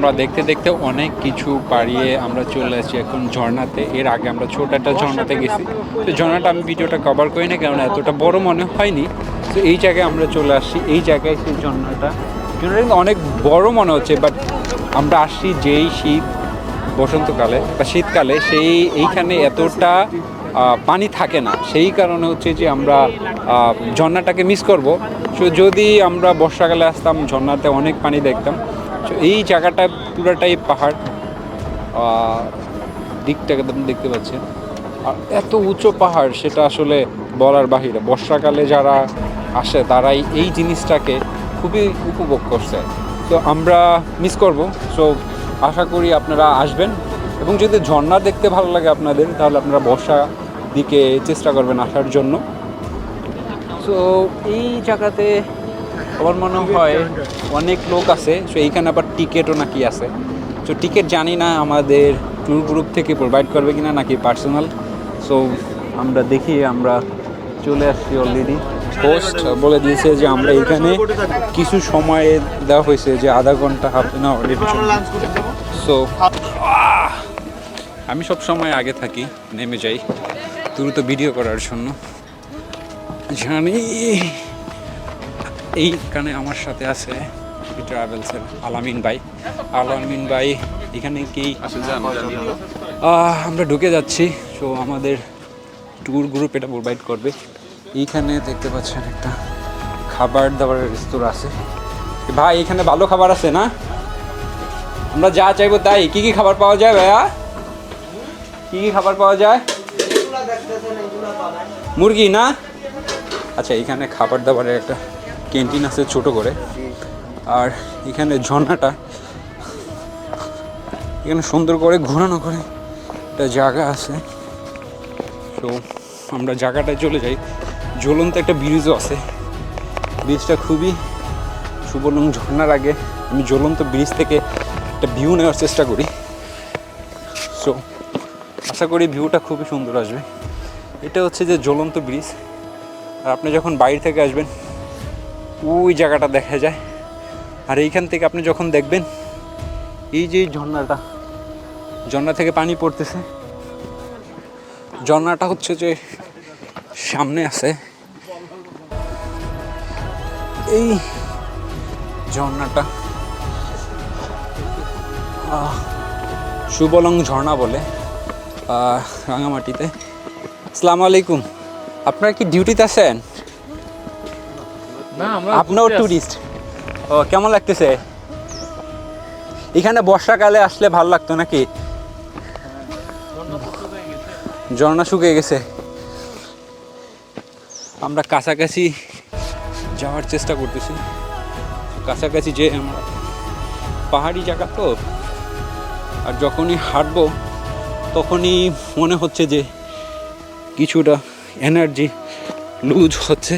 আমরা দেখতে দেখতে অনেক কিছু পাড়িয়ে আমরা চলে আসছি এখন ঝর্ণাতে। এর আগে আমরা ছোট একটা ঝর্ণাতে গেছি। তো ঝর্ণাটা আমি ভিডিওটা কভার করি না কারণ এতটা বড় মনে হয়নি। তো এই জায়গায় আমরা চলে আসছি। এই জায়গায় সেই ঝর্ণাটা। ঝর্ণাটা কিন্তু অনেক বড় মনে হচ্ছে বাট আমরা আসছি যেই শীত, বসন্তকালে বা শীতকালে সেই এইখানে এতটা পানি থাকে না। সেই কারণে হচ্ছে যে আমরা ঝর্ণাটাকে মিস করব। সো যদি আমরা বর্ষাকালে আসতাম, ঝর্ণাতে অনেক পানি দেখতাম। এই জায়গাটা পুরোটাই পাহাড়। দিকটাকে আপনি দেখতে পাচ্ছেন আর এত উঁচু পাহাড়, সেটা আসলে বলার বাহিরে। বর্ষাকালে যারা আসে, তারাই এই জিনিসটাকে খুবই উপভোগ করছে। তো আমরা মিস করব। সো আশা করি আপনারা আসবেন। এবং যদি ঝর্ণা দেখতে ভালো লাগে আপনাদের, তাহলে আপনারা বর্ষা দিকে চেষ্টা করবেন আসার জন্য। সো এই জায়গাতে আমার মনে হয় অনেক লোক আছে, সো এইখানে আবার টিকিটও নাকি আছে। তো টিকিট জানি না আমাদের ট্যুর গ্রুপ থেকে প্রোভাইড করবে কিনা নাকি পার্সোনাল সো আমরা দেখি, আমরা চলে আসছি অলরেডি পোস্ট বলে দিয়েছে যে আমরা এখানে কিছু সময় দেওয়া হয়েছে যে আধা ঘণ্টা হাফ এন আওয়ারের জন্য। সো আমি সব সময় আগে থাকি, নেমে যাই। দ্রুত ভিডিও করার জন্য। জানি। এইখানে আমার সাথে আছে ট্রাভেলসের আলামিন ভাই। আলামিন ভাই এখানে কি? আমরা ঢুকে যাচ্ছি। সো আমাদের ট্যুর গ্রুপ এটা প্রোভাইড করবে। এইখানে দেখতে পাচ্ছেন একটা খাবার দাবারের রেস্তোরাঁ আছে। ভাই এখানে ভালো খাবার আছে না? আমরা যা চাইব তাই। কি কি খাবার পাওয়া যায় ভাইয়া? কি কি খাবার পাওয়া যায়? মুরগি না? আচ্ছা এখানে খাবার দাবারের একটা ক্যান্টিন আছে ছোট করে। আর এখানে ঝর্ণাটা, এখানে সুন্দর করে ঘোরানো করে একটা জায়গা আছে। তো আমরা জায়গাটায় চলে যাই। জ্বলন্ত একটা ব্রিজও আছে। ব্রিজটা খুবই সুবর্ণ ঝর্ণার আগে আমি জ্বলন্ত ব্রিজ থেকে একটা ভিউ নেওয়ার চেষ্টা করি। সো আশা করি ভিউটা খুবই সুন্দর আসবে। এটা হচ্ছে যে জ্বলন্ত ব্রিজ আর আপনি যখন বাইরে থেকে আসবেন ওই জায়গাটা দেখা যায়। আর এইখান থেকে আপনি যখন দেখবেন, এই যে ঝর্ণাটা, ঝর্ণা থেকে পানি পড়তেছে। ঝর্ণাটা হচ্ছে যে সামনে আছে। এই ঝর্ণাটা সুবলং ঝর্ণা বলে রাঙামাটিতে। আসসালামু আলাইকুম। আপনারা কি ডিউটিতে আছেন? আপনিও ট্যুরিস্ট ও কেমন লাগতেছে? এখানে বর্ষাকালে আসলে ভালো লাগতো নাকি? ঝর্ণা শুকিয়ে গেছে। আমরা কাছাকাছি যাওয়ার চেষ্টা করতেছি। কাছাকাছি যে আমরা পাহাড়ি জায়গা তো আর যখনই হাঁটবো তখনই মনে হচ্ছে যে কিছুটা এনার্জি লুজ হচ্ছে।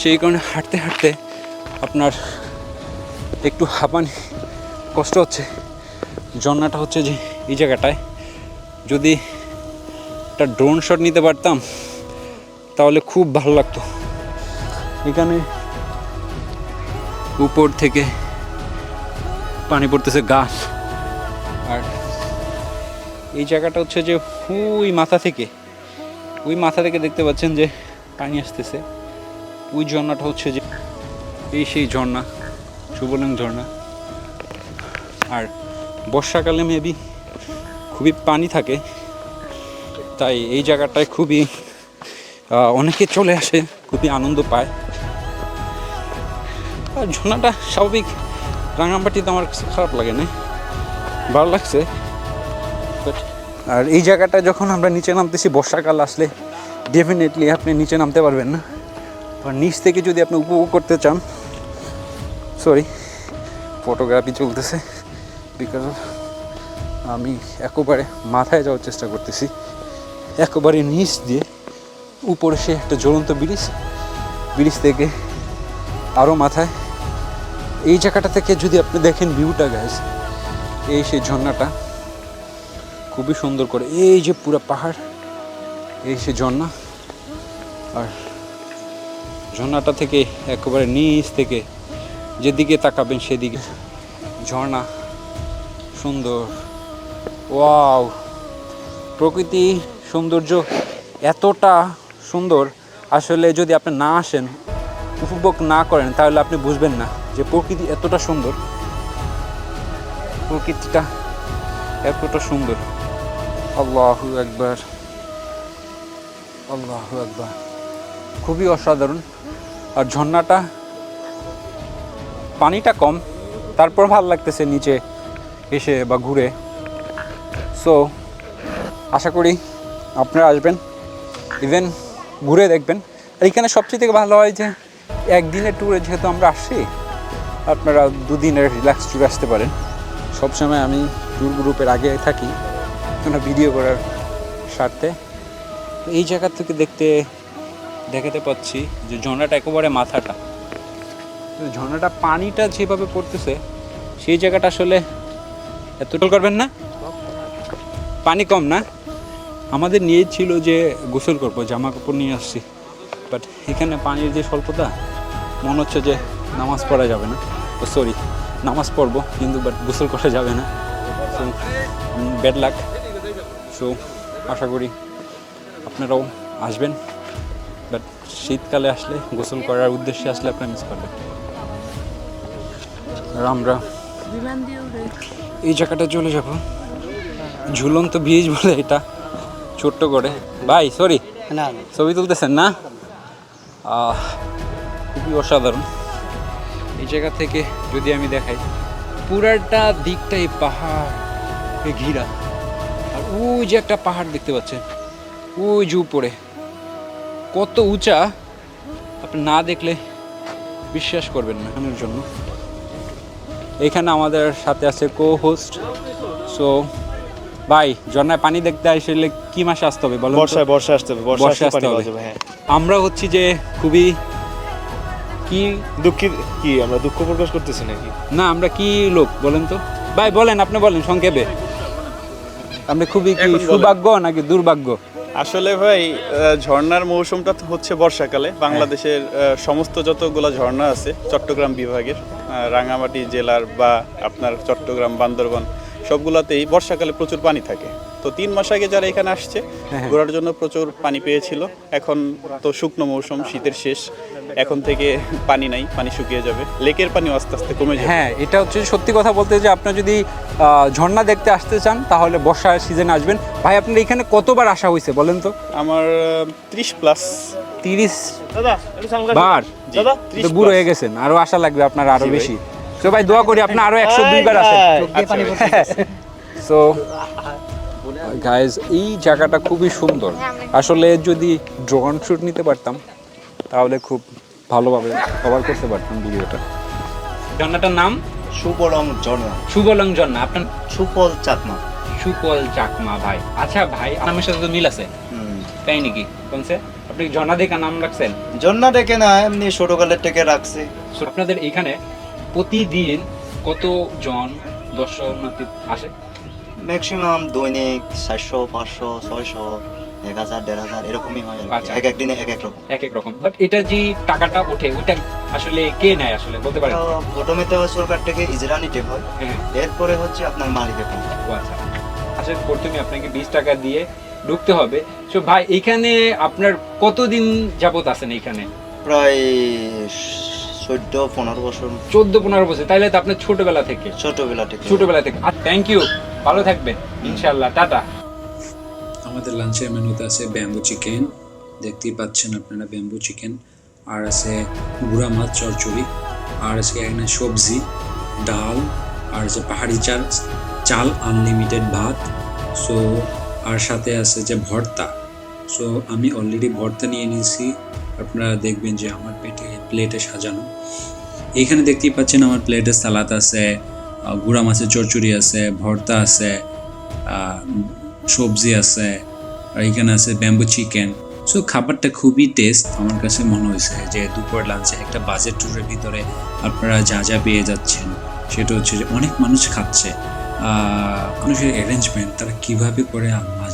সেই কারণে হাঁটতে হাঁটতে আপনার একটু হাঁপানি কষ্ট হচ্ছে। ঝর্ণাটা হচ্ছে যে এই জায়গাটায়। যদি একটা ড্রোন শট নিতে পারতাম, তাহলে খুব ভালো লাগতো। এখানে উপর থেকে পানি পড়তেছে গাছ। আর এই জায়গাটা হচ্ছে যে, ওই মাথা থেকে, ওই মাথা থেকে দেখতে পাচ্ছেন যে পানি আসতেছে। ওই ঝর্ণাটা হচ্ছে যে এই সেই ঝর্ণা সুবর্ণ ঝর্ণা। আর বর্ষাকালে মেবি খুবই পানি থাকে, তাই এই জায়গাটায় খুবই অনেকে চলে আসে, খুবই আনন্দ পায়। আর ঝর্ণাটা স্বাভাবিক, রাঙামাটিতে আমার কাছে খারাপ লাগে না, ভালো লাগছে। আর এই জায়গাটা যখন আমরা নিচে নামতেছি, বর্ষাকাল আসলে ডেফিনেটলি আপনি নিচে নামতে পারবেন না। আর নিচ থেকে যদি আপনি উপভোগ করতে চান সরি ফটোগ্রাফি চলতেছে বিকজ আমি একেবারে মাথায় যাওয়ার চেষ্টা করতেছি, একেবারে নিচ দিয়ে উপরে সে একটা জ্বলন্ত ব্রিজ ব্রিজ থেকে আরও মাথায়। এই জায়গাটা থেকে যদি আপনি দেখেন ভিউটা গাইজ এই সেই ঝর্ণাটা খুবই সুন্দর করে, এই যে পুরো পাহাড়, এই সে ঝর্ণা, আর ঝর্ণাটা থেকে একেবারে নিচ থেকে যেদিকে তাকাবেন সেদিকে। ঝর্ণা, সুন্দর। ওয়াও! প্রকৃতি সৌন্দর্য এতটা সুন্দর, আসলে যদি আপনি না আসেন, উপভোগ না করেন, তাহলে আপনি বুঝবেন না যে প্রকৃতি এতটা সুন্দর। প্রকৃতিটা এতটা সুন্দর। আল্লাহু একবার আল্লাহু একবার খুবই অসাধারণ। আর ঝর্ণাটা, পানিটা কম, তারপর ভালো লাগতেছে নিচে এসে বা ঘুরে। সো আশা করি আপনারা আসবেন ইভেন ঘুরে দেখবেন। আর এখানে সবচেয়ে থেকে ভালো হয় যে, একদিনের ট্যুরে যেহেতু আমরা আসছি, আপনারা দুদিনের রিল্যাক্স ট্যুরে আসতে পারেন। সবসময় আমি ট্যুর গ্রুপের আগে থাকি কেন ভিডিও করার স্বার্থে। এই জায়গা থেকে দেখতে দেখাতে পাচ্ছি যে ঝর্ণাটা একেবারে মাথাটা। ঝর্ণাটা পানিটা যেভাবে পড়তেছে, সেই জায়গাটা আসলে এতটা করবেন না? পানি কম না? আমাদের নিয়ে ছিল যে গোসল করব, জামা কাপড় নিয়ে আসছি। বাট এখানে পানির যে স্বল্পতা, মনে হচ্ছে যে নামাজ পড়া যাবে না। ও সরি নামাজ পড়ব, কিন্তু বাট গোসল করা যাবে না। সো ব্যাড লাক সো আশা করি আপনারাও আসবেন। শীতকালে আসলে গোসল করার উদ্দেশ্যে আসলে আপনারা মিস করবেন। আর আমরা এই জায়গাটা চলে যাব। ঝুলন্ত ব্রিজ বলে এটা ছোট্ট করে। ভাই সরি না। ছবি তুলতেছেন না? খুবই অসাধারণ। এই জায়গা থেকে যদি আমি দেখাই পুরাটা দিকটাই পাহাড় ঘিরা। আর ওই যে একটা পাহাড় দেখতে পাচ্ছেন ওই যে উপরে। কত উঁচা আপনি না দেখলে বিশ্বাস করবেন না এখানের জন্য। এখানে আমাদের সাথে আছে কো হোস্ট সো ভাই ঝর্ণায় পানি দেখতে আসলে কি মাসে আসতে হবে বলুন তো? বর্ষায় বর্ষা আসতে হবে বর্ষা আসতে হবে। হ্যাঁ। আমরা হচ্ছি যে খুবই কি দুঃখিত কি আমরা দুঃখ প্রকাশ করতেছি নাকি? না আমরা কি লোক বলেন তো? ভাই বলেন আপনি বলেন সংক্ষেপে। আপনি খুবই কি সৌভাগ্য নাকি দুর্ভাগ্য? আসলে ভাই ঝর্ণার মৌসুমটা তো হচ্ছে বর্ষাকালে। বাংলাদেশের সমস্ত যতগুলো ঝর্ণা আছে চট্টগ্রাম বিভাগের রাঙামাটি জেলার বা আপনার চট্টগ্রাম বান্দরবন সবগুলোতেই বর্ষাকালে প্রচুর পানি থাকে। তো তিন মাস আগে যারা এখানে আসছে হ্যাঁ। ঘোরার জন্য প্রচুর পানি পেয়েছিল। এখন তো শুকনো মৌসুম শীতের শেষ। এখন থেকে পানি নাই পানি শুকিয়ে যাবে। লেকের পানি আস্তে আস্তে কমে যাবে। হ্যাঁ এটা হচ্ছে সত্যি কথা বলতে যে আপনি যদি আহ, ঝর্ণা দেখতে আসতে চান তাহলে বর্ষার সিজনে আসবেন। ভাই আপনার এখানে কতবার আসা হয়েছে বলেন তো? আমার ত্রিশ প্লাস তিরিশ দাদা বার? দাদা বুড়ো হয়ে গেছেন আরও আশা লাগবে আপনার আরও বেশি। তো ভাই দোয়া করি আপনি আরও একশো দুইবার আসেন। সো গাইজ এই জায়গাটা খুবই সুন্দর। আসলে যদি ড্রোন শুট নিতে পারতাম তাহলে খুব ভালোভাবে কভার করতে পারতাম ভিডিওটা। ঝর্ণাটার নাম? সুবলং ঝর্ণা সুবলং ঝর্ণা আপনার? সুফল চাকমা। সুপল চাকমা ভাই। আচ্ছা ভাই নামের সাথে তো মিল আছে। তাই নাকি? কোনসে আপনি ঝর্ণা দেখা নাম রাখছেন? ঝর্ণা ডেকে না এমনি ছোটকালের থেকে রাখছে। আপনাদের এখানে প্রতিদিন কত জন দর্শনার্থী আসে? ম্যাক্সিমাম দৈনিক চারশো পাঁচশো ছয়শো এক হাজার দেড় হাজার এরকমই হয়। আচ্ছা। এক এক দিনে এক এক রকম। এক এক রকম। বাট এটা যে টাকাটা ওঠে ওটা আসলে কে নেয় আসলে? বলতে পারেন। প্রথমে তো সরকার থেকে ইজরা নিতে হয়। হ্যাঁ। এরপরে হচ্ছে আপনার মালিকের আচ্ছা। আচ্ছা প্রথমে আপনাকে বিশ টাকা দিয়ে ঢুকতে হবে। তো ভাই এখানে আপনার কতদিন যাবত আছেন এখানে প্রায় চোদ্দ পনেরো বছর। চোদ্দ পনেরো বছর। তাইলে তো আপনার ছোটবেলা থেকে। ছোটবেলা থেকে। ছোটবেলা থেকে। আর থ্যাংক ইউ ভালো থাকবেন। ইনশাল্লাহ টাটা। আমাদের লাঞ্চের মেনুতে আছে ব্যাম্বু চিকেন দেখতেই পাচ্ছেন আপনারা ব্যাম্বু চিকেন আর আছে গুড়া মাছ, চরচড়ি। আর আছে এখানে সবজি, ডাল। আর আছে পাহাড়ি চাল চাল আনলিমিটেড ভাত। সো আর সাথে আছে যে ভর্তা। সো আমি অলরেডি ভর্তা নিয়ে নিয়েছি। আপনারা দেখবেন যে আমার পেটে প্লেটে সাজানো। এখানে দেখতেই পাচ্ছেন আমার প্লেটে সালাদ আছে গুঁড়া মাছের চরচড়ি আছে, ভর্তা আছে সবজি আছে, আর এখানে আছে ব্যাম্বু চিকেন সো খাবারটা খুবই টেস্ট আমার কাছে মনে হয়েছে যে দুপুর লাঞ্চে একটা বাজেট ট্যুরের ভিতরে আপনারা যা যা পেয়ে যাচ্ছেন, সেটা হচ্ছে যে অনেক মানুষ খাচ্ছে। মানুষের অ্যারেঞ্জমেন্ট তারা কীভাবে করে আল্লাহ